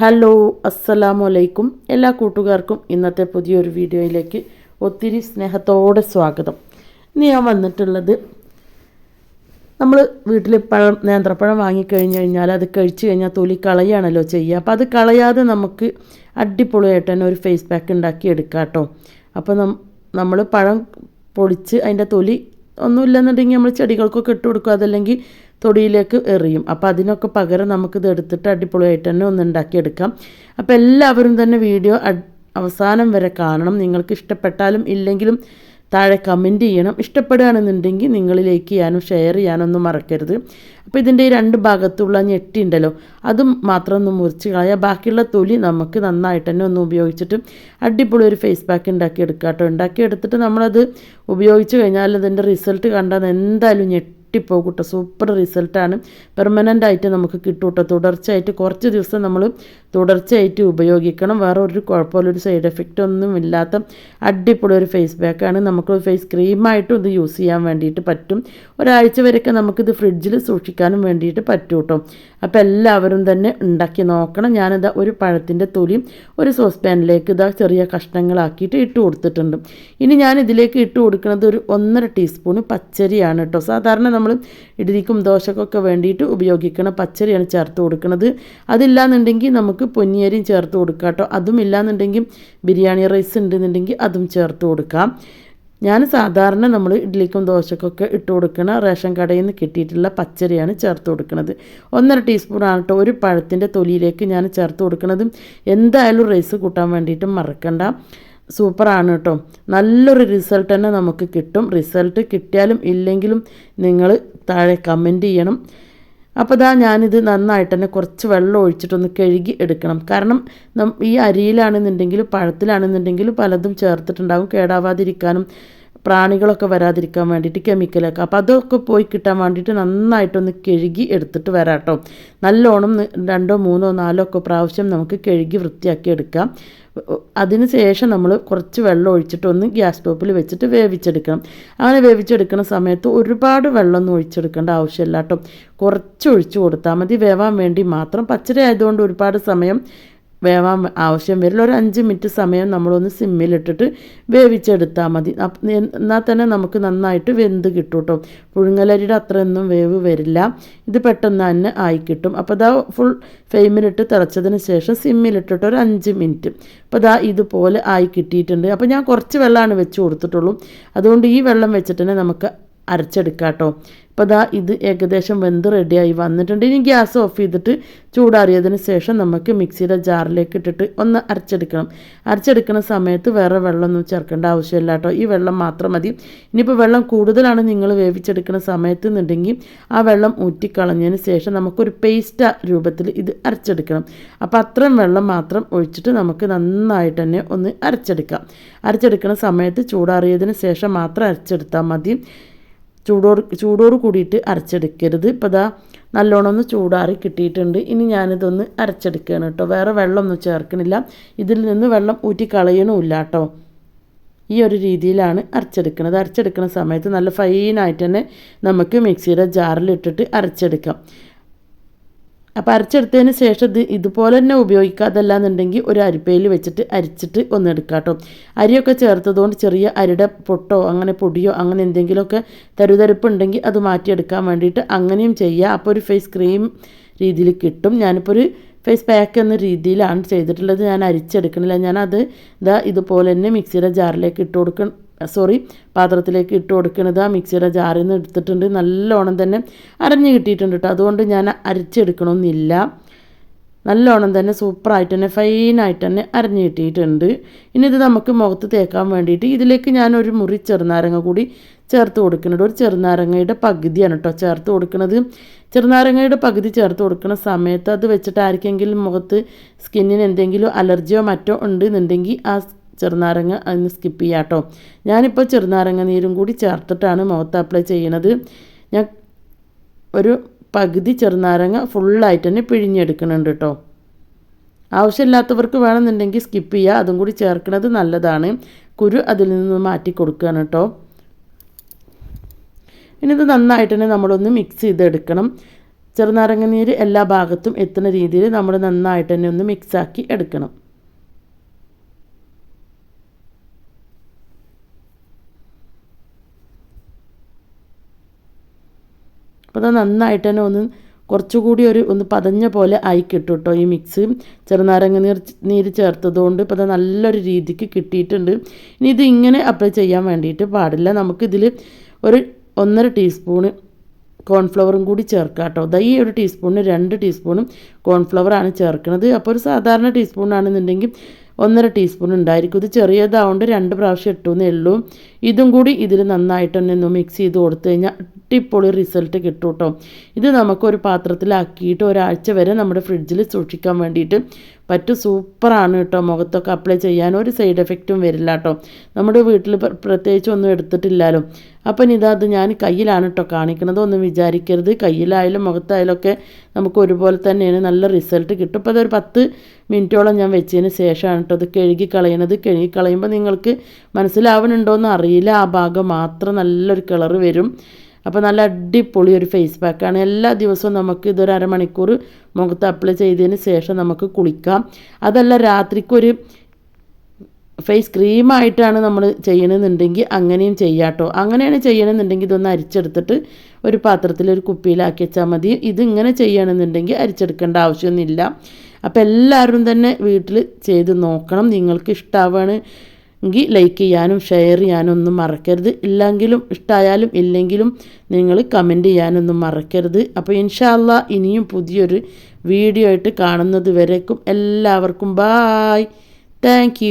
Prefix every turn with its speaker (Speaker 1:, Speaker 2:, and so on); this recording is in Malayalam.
Speaker 1: ഹലോ അസ്സലാമു അലൈക്കും എല്ലാ കൂട്ടുകാർക്കും ഇന്നത്തെ പുതിയൊരു വീഡിയോയിലേക്ക് ഒത്തിരി സ്നേഹത്തോടെ സ്വാഗതം. ഇന്ന് ഞാൻ വന്നിട്ടുള്ളത് നമ്മൾ വീട്ടിൽ പഴം നേന്ത്രപ്പഴം വാങ്ങിക്കഴിഞ്ഞ് കഴിഞ്ഞാൽ അത് കഴിച്ച് കഴിഞ്ഞാൽ തൊലി കളയാണല്ലോ ചെയ്യുക. അപ്പോൾ അത് കളയാതെ നമുക്ക് അടിപൊളിയായിട്ട് തന്നെ ഒരു ഫേസ് പാക്ക് ഉണ്ടാക്കി എടുക്കാം കേട്ടോ. അപ്പോൾ നമ്മൾ പഴം പൊളിച്ച് അതിന്റെ തൊലി ഒന്നുമില്ലെന്നുണ്ടെങ്കിൽ നമ്മൾ ചെടികൾക്കൊക്കെ ഇട്ട് കൊടുക്കുക. അതല്ലെങ്കിൽ തൊടിയിലേക്ക് എറിയും. അപ്പോൾ അതിനൊക്കെ പകരം നമുക്കിത് എടുത്തിട്ട് അടിപൊളിയായിട്ട് തന്നെ ഒന്ന് ഉണ്ടാക്കിയെടുക്കാം. അപ്പോൾ എല്ലാവരും തന്നെ വീഡിയോ അവസാനം വരെ കാണണം. നിങ്ങൾക്ക് ഇഷ്ടപ്പെട്ടാലും ഇല്ലെങ്കിലും താഴെ കമന്റ് ചെയ്യണം. ഇഷ്ടപ്പെടുകയാണെന്നുണ്ടെങ്കിൽ നിങ്ങൾ ലൈക്ക് ചെയ്യാനും ഷെയർ ചെയ്യാനൊന്നും മറക്കരുത്. അപ്പോൾ ഇതിന്റെ ഈ രണ്ട് ഭാഗത്തുള്ള ഞെട്ടി ഉണ്ടല്ലോ അതും മാത്രം ഒന്ന് മുറിച്ച് കളയാം. ബാക്കിയുള്ള തൊലി നമുക്ക് നന്നായിട്ട് തന്നെ ഒന്ന് ഉപയോഗിച്ചിട്ട് അടിപൊളി ഒരു ഫേസ് പാക്ക് ഉണ്ടാക്കി എടുക്കാം കേട്ടോ ഉണ്ടാക്കിയെടുത്തിട്ട് നമ്മളത് ഉപയോഗിച്ച് കഴിഞ്ഞാൽ അതിന്റെ റിസൾട്ട് കണ്ടാൽ എന്തായാലും ഞെട്ടി പൊട്ടിപ്പോകും കേട്ടോ സൂപ്പർ റിസൾട്ടാണ്. പെർമനന്റ് ആയിട്ട് നമുക്ക് കിട്ടും കേട്ടോ തുടർച്ചയായിട്ട് കുറച്ച് ദിവസം നമ്മൾ തുടർച്ചയായിട്ട് ഉപയോഗിക്കണം. വേറെ ഒരു കുഴപ്പമില്ല ഒരു സൈഡ് എഫക്റ്റ് ഒന്നും ഇല്ലാത്ത അടിപൊളി ഒരു ഫേസ് പാക്കാണ് നമുക്ക് ഫേസ് ക്രീമായിട്ടും ഇത് യൂസ് ചെയ്യാൻ വേണ്ടിയിട്ട് പറ്റും. ഒരാഴ്ച വരെയൊക്കെ നമുക്കിത് ഫ്രിഡ്ജിൽ സൂക്ഷിക്കാനും വേണ്ടിയിട്ട് പറ്റും കേട്ടോ അപ്പോൾ എല്ലാവരും തന്നെ ഉണ്ടാക്കി നോക്കണം. ഞാനിതാ ഒരു പഴത്തിന്റെ തൊലിയും ഒരു സോസ് പാനിലേക്ക് ഇതാ ചെറിയ കഷ്ണങ്ങളാക്കിയിട്ട് ഇട്ട് കൊടുത്തിട്ടുണ്ട്. ഇനി ഞാൻ ഇതിലേക്ക് ഇട്ട് കൊടുക്കുന്നത് ഒരു ഒന്നര ടീസ്പൂൺ പച്ചരിയാണ് കേട്ടോ സാധാരണ നമ്മൾ ഇഡ്ലിക്കും ദോശക്കൊക്കെ വേണ്ടിയിട്ട് ഉപയോഗിക്കുന്ന പച്ചരിയാണ് ചേർത്ത് കൊടുക്കുന്നത് അതില്ലാന്നുണ്ടെങ്കിൽ നമുക്ക് പൊന്നിയരിയും ചേർത്ത് കൊടുക്കാം കേട്ടോ. അതും ഇല്ലാന്നുണ്ടെങ്കിൽ ബിരിയാണി റൈസ് ഉണ്ടെന്നുണ്ടെങ്കിൽ അതും ചേർത്ത് കൊടുക്കാം. ഞാൻ സാധാരണ നമ്മൾ ഇഡ്ലിക്കും ദോശക്കൊക്കെ ഇട്ട് കൊടുക്കുന്ന റേഷൻ കടയിൽ നിന്ന് കിട്ടിയിട്ടുള്ള പച്ചരിയാണ് ചേർത്ത് കൊടുക്കുന്നത് ഒന്നര ടീസ്പൂണാണ് കേട്ടോ. ഒരു പഴത്തിന്റെ തൊലിയിലേക്ക് ഞാൻ ചേർത്ത് കൊടുക്കുന്നത് എന്തായാലും റൈസ് കൂട്ടാൻ വേണ്ടിയിട്ട് മറക്കണ്ട. സൂപ്പറാണ് കേട്ടോ. നല്ലൊരു റിസൾട്ട് തന്നെ നമുക്ക് കിട്ടും. റിസൾട്ട് കിട്ടിയാലും ഇല്ലെങ്കിലും നിങ്ങൾ താഴെ കമന്റ് ചെയ്യണം. അപ്പോൾ ഇതാ ഞാനിത് നന്നായിട്ട് തന്നെ കുറച്ച് വെള്ളം ഒഴിച്ചിട്ടൊന്ന് കഴുകി എടുക്കണം. കാരണം ഈ അരിയിലാണെന്നുണ്ടെങ്കിലും പഴത്തിലാണെന്നുണ്ടെങ്കിലും പലതും ചേർത്തിട്ടുണ്ടാകും കേടാവാതിരിക്കാനും പ്രാണികളൊക്കെ വരാതിരിക്കാൻ വേണ്ടിയിട്ട് കെമിക്കലൊക്കെ അപ്പോൾ അതൊക്കെ പോയി കിട്ടാൻ വേണ്ടിയിട്ട് നന്നായിട്ടൊന്ന് കഴുകി എടുത്തിട്ട് വരാം കേട്ടോ നല്ലോണം രണ്ടോ മൂന്നോ നാലോ ഒക്കെ പ്രാവശ്യം നമുക്ക് കഴുകി വൃത്തിയാക്കി എടുക്കാം. അതിന് ശേഷം നമ്മൾ കുറച്ച് വെള്ളം ഒഴിച്ചിട്ട് ഒന്ന് ഗ്യാസ് സ്റ്റോപ്പിൽ വെച്ചിട്ട് വേവിച്ചെടുക്കണം. അങ്ങനെ വേവിച്ചെടുക്കുന്ന സമയത്ത് ഒരുപാട് വെള്ളമൊന്നും ഒഴിച്ചെടുക്കേണ്ട ആവശ്യമില്ല കേട്ടോ കുറച്ച് ഒഴിച്ചു കൊടുത്താൽ മതി. വേവാൻ വേണ്ടി മാത്രം. പച്ചരി ആയതുകൊണ്ട് ഒരുപാട് സമയം വേവാൻ ആവശ്യം വരില്ല. ഒരു അഞ്ച് മിനിറ്റ് സമയം നമ്മളൊന്ന് സിമ്മിലിട്ടിട്ട് വേവിച്ചെടുത്താൽ മതി. എന്നാൽ തന്നെ നമുക്ക് നന്നായിട്ട് വെന്ത് കിട്ടും കേട്ടോ പുഴുങ്ങലരിയുടെ അത്രയൊന്നും വേവ് വരില്ല. ഇത് പെട്ടെന്ന് തന്നെ ആയി കിട്ടും. അപ്പോൾ ഇതാ ഫുൾ ഫ്ലെയിമിലിട്ട് തിളച്ചതിന് ശേഷം സിമ്മിലിട്ടിട്ട് ഒരു അഞ്ച് മിനിറ്റ്. അപ്പോൾ ഇതാ ഇതുപോലെ ആയി കിട്ടിയിട്ടുണ്ട്. അപ്പോൾ ഞാൻ കുറച്ച് വെള്ളമാണ് വെച്ച് കൊടുത്തിട്ടുള്ളൂ. അതുകൊണ്ട് ഈ വെള്ളം വെച്ചിട്ട് തന്നെ നമുക്ക് അരച്ചെടുക്കാം കേട്ടോ അപ്പോൾ ദാ ഇത് ഏകദേശം വെന്ത് റെഡിയായി വന്നിട്ടുണ്ട്. ഇനി ഗ്യാസ് ഓഫ് ചെയ്തിട്ട് ചൂടാറിയതിന് ശേഷം നമുക്ക് മിക്സിയുടെ ജാറിലേക്ക് ഇട്ടിട്ട് ഒന്ന് അരച്ചെടുക്കണം. അരച്ചെടുക്കുന്ന സമയത്ത് വേറെ വെള്ളമൊന്നും ചേർക്കേണ്ട ആവശ്യമില്ല കേട്ടോ. ഈ വെള്ളം മാത്രം മതി. ഇനിയിപ്പോൾ വെള്ളം കൂടുതലാണ് നിങ്ങൾ വേവിച്ചെടുക്കുന്ന സമയത്ത് എന്നുണ്ടെങ്കിൽ ആ വെള്ളം ഊറ്റിക്കളഞ്ഞതിന് ശേഷം നമുക്കൊരു പേസ്റ്റ രൂപത്തിൽ ഇത് അരച്ചെടുക്കണം. അപ്പോൾ അത്രയും വെള്ളം മാത്രം ഒഴിച്ചിട്ട് നമുക്ക് നന്നായിട്ട് തന്നെ ഒന്ന് അരച്ചെടുക്കാം. അരച്ചെടുക്കുന്ന സമയത്ത് ചൂടാറിയതിന് ശേഷം മാത്രം അരച്ചെടുത്താൽ മതി. ചൂടോട് ചൂടോട് കൂടിയിട്ട് അരച്ചെടുക്കരുത്. ഇപ്പോൾ ഇതാ നല്ലോണം ഒന്ന് ചൂടാറി കിട്ടിയിട്ടുണ്ട്. ഇനി ഞാനിതൊന്ന് അരച്ചെടുക്കുകയാണ് കേട്ടോ. വേറെ വെള്ളമൊന്നും ചേർക്കണില്ല. ഇതിൽ നിന്ന് വെള്ളം ഊറ്റി കളയണമില്ല കേട്ടോ. ഈ ഒരു രീതിയിലാണ് അരച്ചെടുക്കുന്നത് അരച്ചെടുക്കുന്ന സമയത്ത് നല്ല ഫൈനായിട്ട് തന്നെ നമുക്ക് മിക്സിയുടെ ജാറിലിട്ടിട്ട് അരച്ചെടുക്കാം. അപ്പോൾ അരച്ചെടുത്തതിന് ശേഷം ഇത് ഇതുപോലെ തന്നെ ഉപയോഗിക്കാതല്ലാന്നുണ്ടെങ്കിൽ ഒരു അരിപ്പയിൽ വെച്ചിട്ട് അരിച്ചിട്ട് ഒന്ന് എടുക്കാം കേട്ടോ അരിയൊക്കെ ചേർത്തതുകൊണ്ട് ചെറിയ അരിയുടെ പൊട്ടോ അങ്ങനെ പൊടിയോ അങ്ങനെ എന്തെങ്കിലുമൊക്കെ തരുതരുപ്പുണ്ടെങ്കിൽ അത് മാറ്റിയെടുക്കാൻ വേണ്ടിയിട്ട് അങ്ങനെയും ചെയ്യുക അപ്പോൾ ഒരു ഫേസ് ക്രീം രീതിയിൽ കിട്ടും. ഞാനിപ്പോൾ ഒരു ഫേസ് പാക്ക് എന്ന രീതിയിലാണ് ചെയ്തിട്ടുള്ളത്. ഞാൻ അരിച്ചെടുക്കണില്ല. ഞാനത് ഇതാ ഇതുപോലെ തന്നെ മിക്സിയുടെ ജാറിലേക്ക് ഇട്ട് കൊടുക്കണം സോറി പാത്രത്തിലേക്ക് ഇട്ട് കൊടുക്കണത് ആ മിക്സിയുടെ ജാറിൽ നിന്ന് എടുത്തിട്ടുണ്ട്. നല്ലോണം തന്നെ അരഞ്ഞ് കിട്ടിയിട്ടുണ്ട് കേട്ടോ അതുകൊണ്ട് ഞാൻ അരച്ചെടുക്കണമെന്നില്ല നല്ലോണം തന്നെ സൂപ്പറായിട്ട് തന്നെ ഫൈനായിട്ട് തന്നെ അരഞ്ഞ് കിട്ടിയിട്ടുണ്ട്. ഇനി ഇത് നമുക്ക് മുഖത്ത് തേക്കാൻ വേണ്ടിയിട്ട് ഇതിലേക്ക് ഞാനൊരു മുറി ചെറുനാരങ്ങ കൂടി ചേർത്ത് കൊടുക്കുന്നുണ്ട് ഒരു ചെറുനാരങ്ങയുടെ പകുതിയാണ് കേട്ടോ ചേർത്ത് കൊടുക്കുന്നത് ചെറുനാരങ്ങയുടെ പകുതി ചേർത്ത് കൊടുക്കുന്ന സമയത്ത് അത് വെച്ചിട്ട് ആർക്കെങ്കിലും മുഖത്ത് സ്കിന്നിന് എന്തെങ്കിലും അലർജിയോ മറ്റോ ഉണ്ടെന്നുണ്ടെങ്കിൽ ആ ചെറുനാരങ്ങ അതിന് സ്കിപ്പ് ചെയ്യാം കേട്ടോ ഞാനിപ്പോൾ ചെറുനാരങ്ങ നീരും കൂടി ചേർത്തിട്ടാണ് മുഖത്ത് അപ്ലൈ ചെയ്യണത്. ഞാൻ ഒരു പകുതി ചെറുനാരങ്ങ ഫുള്ളായിട്ട് തന്നെ പിഴിഞ്ഞെടുക്കുന്നുണ്ട് കേട്ടോ ആവശ്യമില്ലാത്തവർക്ക് വേണമെന്നുണ്ടെങ്കിൽ സ്കിപ്പ് ചെയ്യുക അതും കൂടി ചേർക്കുന്നത് നല്ലതാണ്. കുരു അതിൽ നിന്ന് മാറ്റി കൊടുക്കുകയാണ് കേട്ടോ ഇനി ഇത് നന്നായിട്ട് തന്നെ നമ്മളൊന്ന് മിക്സ് ചെയ്തെടുക്കണം. ചെറുനാരങ്ങ നീര് എല്ലാ ഭാഗത്തും എത്തുന്ന രീതിയിൽ നമ്മൾ നന്നായിട്ട് തന്നെ ഒന്ന് മിക്സാക്കി എടുക്കണം. അപ്പോൾ അത് നന്നായിട്ട് തന്നെ ഒന്ന് കുറച്ചുകൂടി ഒരു ഒന്ന് പതഞ്ഞ പോലെ ആയി കിട്ടും കേട്ടോ ഈ മിക്സ് ചെറുനാരങ്ങ നീർ നീര് ചേർത്തതുകൊണ്ട് ഇപ്പോൾ അത് നല്ലൊരു രീതിക്ക് കിട്ടിയിട്ടുണ്ട്. ഇനി ഇത് ഇങ്ങനെ അപ്ലൈ ചെയ്യാൻ വേണ്ടിയിട്ട് പാടില്ല. നമുക്കിതിൽ ഒരു ഒന്നര ടീസ്പൂണ് കോൺഫ്ലവറും കൂടി ചേർക്കാം കേട്ടോ ദൈ ഒരു ടീസ്പൂണിന് രണ്ട് ടീസ്പൂണും കോൺഫ്ലവറാണ് ചേർക്കുന്നത് അപ്പോൾ ഒരു സാധാരണ ടീസ്പൂണാണെന്നുണ്ടെങ്കിൽ ഒന്നര ടീസ്പൂൺ ഉണ്ടായിരിക്കും. ഇത് ചെറിയതാവുകൊണ്ട് രണ്ട് പ്രാവശ്യം ഇട്ടു എന്നേ ഉള്ളൂ. ഇതും കൂടി ഇതിൽ നന്നായിട്ട് തന്നെ ഒന്ന് മിക്സ് ചെയ്ത് കൊടുത്തു കഴിഞ്ഞാൽ അടിപൊളി റിസൾട്ട് കിട്ടും കേട്ടോ ഇത് നമുക്കൊരു പാത്രത്തിലാക്കിയിട്ട് ഒരാഴ്ച വരെ നമ്മുടെ ഫ്രിഡ്ജിൽ സൂക്ഷിക്കാൻ വേണ്ടിയിട്ട് പറ്റും. സൂപ്പറാണ് കേട്ടോ. മുഖത്തൊക്കെ അപ്ലൈ ചെയ്യാൻ ഒരു സൈഡ് എഫക്റ്റും വരില്ല കേട്ടോ. നമ്മുടെ വീട്ടിൽ പ്രത്യേകിച്ച് ഒന്നും എടുത്തിട്ടില്ലല്ലോ അപ്പം ഇതാ അത് ഞാൻ കയ്യിലാണ് കേട്ടോ കാണിക്കണത്. ഒന്നും വിചാരിക്കരുത്. കയ്യിലായാലും മുഖത്തായാലും ഒക്കെ നമുക്ക് ഒരുപോലെ തന്നെയാണ്. നല്ല റിസൾട്ട് കിട്ടും. അപ്പോൾ അതൊരു പത്ത് മിനിറ്റോളം ഞാൻ വെച്ചതിന് ശേഷമാണ് കേട്ടോ അത് കഴുകി കളയണത്. കഴുകി കളയുമ്പോൾ നിങ്ങൾക്ക് മനസ്സിലാവുന്നുണ്ടോയെന്ന് അറിയില്ല. ആ ഭാഗം മാത്രം നല്ലൊരു കളർ വരും. അപ്പോൾ നല്ല അടിപൊളി ഒരു ഫേസ് പാക്കാണ് എല്ലാ ദിവസവും നമുക്ക് ഇതൊരു അരമണിക്കൂർ മുഖത്ത് അപ്ലൈ ചെയ്തതിന് ശേഷം നമുക്ക് കുളിക്കാം. അതല്ല രാത്രിക്കൊരു ഫേസ് ക്രീമായിട്ടാണ് നമ്മൾ ചെയ്യണമെന്നുണ്ടെങ്കിൽ അങ്ങനെയും ചെയ്യാട്ടോ അങ്ങനെയാണ് ചെയ്യണമെന്നുണ്ടെങ്കിൽ ഇതൊന്ന് അരിച്ചെടുത്തിട്ട് ഒരു പാത്രത്തിൽ ഒരു കുപ്പിയിലാക്കി വെച്ചാൽ മതി. ഇതിങ്ങനെ ചെയ്യണമെന്നുണ്ടെങ്കിൽ അരിച്ചെടുക്കേണ്ട ആവശ്യമൊന്നുമില്ല. അപ്പോൾ എല്ലാവരും തന്നെ വീട്ടിൽ ചെയ്ത് നോക്കണം. നിങ്ങൾക്ക് ഇഷ്ടമാവാണ് എങ്കിൽ ലൈക്ക് ചെയ്യാനും ഷെയർ ചെയ്യാനും ഒന്നും മറക്കരുത്. ഇല്ലെങ്കിലും ഇഷ്ടമായാലും ഇല്ലെങ്കിലും നിങ്ങൾ കമന്റ് ചെയ്യാനൊന്നും മറക്കരുത്. അപ്പോൾ ഇൻഷാല്ല ഇനിയും പുതിയൊരു വീഡിയോ ആയിട്ട് കാണുന്നത് വരേക്കും. എല്ലാവർക്കും ബായ് താങ്ക്